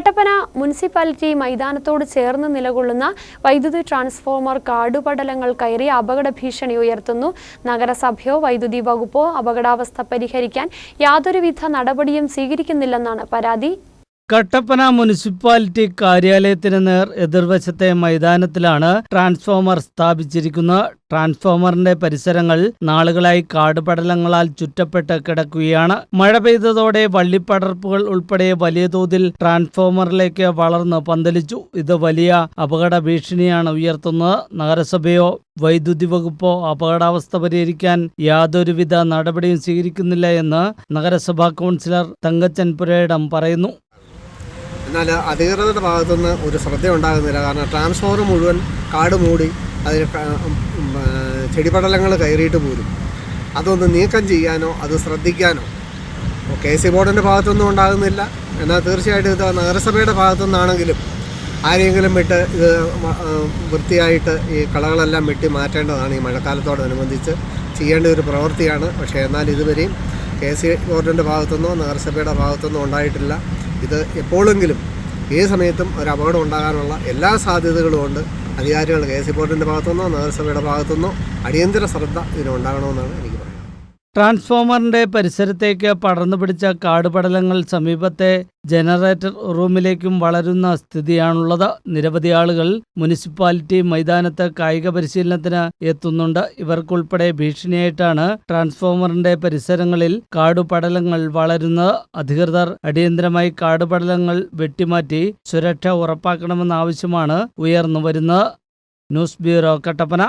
Kattappana municipality മൈതാനത്തോട് ചേർന്ന് നിലകൊള്ളുന്ന വൈദ്യുതി ട്രാൻസ്ഫോർമർ കാടുപടലങ്ങൾ കയറി അപകട ഭീഷണി ഉയർത്തുന്നു. നഗരസഭയോ വൈദ്യുതി വകുപ്പോ അപകടാവസ്ഥ പരിഹരിക്കാൻ യാതൊരുവിധ നടപടിയും സ്വീകരിക്കുന്നില്ലെന്നാണ് പരാതി. കട്ടപ്പന മുനിസിപ്പാലിറ്റി കാര്യാലയത്തിന് നേർ എതിർവശത്തെ മൈതാനത്തിലാണ് ട്രാൻസ്ഫോമർ സ്ഥാപിച്ചിരിക്കുന്നത് ട്രാൻസ്ഫോമറിന്റെ പരിസരങ്ങൾ നാളുകളായി കാടുപടലങ്ങളാൽ ചുറ്റപ്പെട്ട് കിടക്കുകയാണ്. മഴ പെയ്തതോടെ വള്ളിപ്പടർപ്പുകൾ ഉൾപ്പെടെ വലിയ തോതിൽ ട്രാൻസ്ഫോമറിലേക്ക് വളർന്ന് പന്തലിച്ചു. ഇത് വലിയ അപകട ഭീഷണിയാണ് ഉയർത്തുന്നത്. നഗരസഭയോ വൈദ്യുതി വകുപ്പോ അപകടാവസ്ഥ പരിഹരിക്കാൻ യാതൊരുവിധ നടപടിയും സ്വീകരിക്കുന്നില്ല എന്ന് നഗരസഭാ കൗൺസിലർ തങ്കച്ചൻ പുരയിടം പറയുന്നു. എന്നാൽ അധികൃതരുടെ ഭാഗത്തുനിന്ന് ഒരു ശ്രദ്ധ ഉണ്ടാകുന്നില്ല കാരണം ട്രാൻസ്ഫോമർ മുഴുവൻ കാട് മൂടി അതിന് ചെടിപടലങ്ങൾ കയറിയിട്ട് പോരും. അതൊന്ന് നീക്കം ചെയ്യാനോ അത് ശ്രദ്ധിക്കാനോ. കെ സി ബോർഡിന്റെ ഭാഗത്തൊന്നും ഉണ്ടാകുന്നില്ല. എന്നാൽ തീർച്ചയായിട്ടും ഇത് നഗരസഭയുടെ ഭാഗത്തുനിന്നാണെങ്കിലും ആരെങ്കിലും വിട്ട് ഇത് വൃത്തിയായിട്ട് ഈ കളകളെല്ലാം വെട്ടി മാറ്റേണ്ടതാണ് ഈ മഴക്കാലത്തോടനുബന്ധിച്ച് ചെയ്യേണ്ട ഒരു പ്രവൃത്തിയാണ്. പക്ഷേ എന്നാൽ ഇതുവരെയും കെ സി ബോർഡിന്റെ ഭാഗത്തുനിന്നോ നഗരസഭയുടെ ഭാഗത്തുനിന്നോ ഉണ്ടായിട്ടില്ല. ഇത് എപ്പോഴെങ്കിലും ഏത് സമയത്തും ഒരു അപകടം ഉണ്ടാകാനുള്ള എല്ലാ സാധ്യതകളും ഉണ്ട്. അധികാരികൾ കെ എസ് സി ബോർഡിന്റെ ഭാഗത്തുനിന്നോ നഗരസഭയുടെ ഭാഗത്തുനിന്നോ അടിയന്തര ശ്രദ്ധ ഇതിനുണ്ടാകണമെന്നാണ് എനിക്ക് പറയുന്നത്. ട്രാൻസ്ഫോമറിന്റെ പരിസരത്തേക്ക് പടർന്നു പിടിച്ച കാടുപടലങ്ങൾ സമീപത്തെ ജനറേറ്റർ റൂമിലേക്കും വളരുന്ന സ്ഥിതിയാണുള്ളത്. നിരവധി ആളുകൾ മുനിസിപ്പാലിറ്റി മൈതാനത്ത് കായിക പരിശീലനത്തിന് എത്തുന്നുണ്ട്. ഇവർക്കുൾപ്പെടെ ഭീഷണിയായിട്ടാണ് ട്രാൻസ്ഫോമറിന്റെ പരിസരങ്ങളിൽ കാടുപടലങ്ങൾ വളരുന്നത്. അധികൃതർ അടിയന്തരമായി കാടുപടലങ്ങൾ വെട്ടിമാറ്റി സുരക്ഷ ഉറപ്പാക്കണമെന്ന ആവശ്യമാണ് ഉയർന്നു വരുന്നത് ന്യൂസ് ബ്യൂറോ കട്ടപ്പന.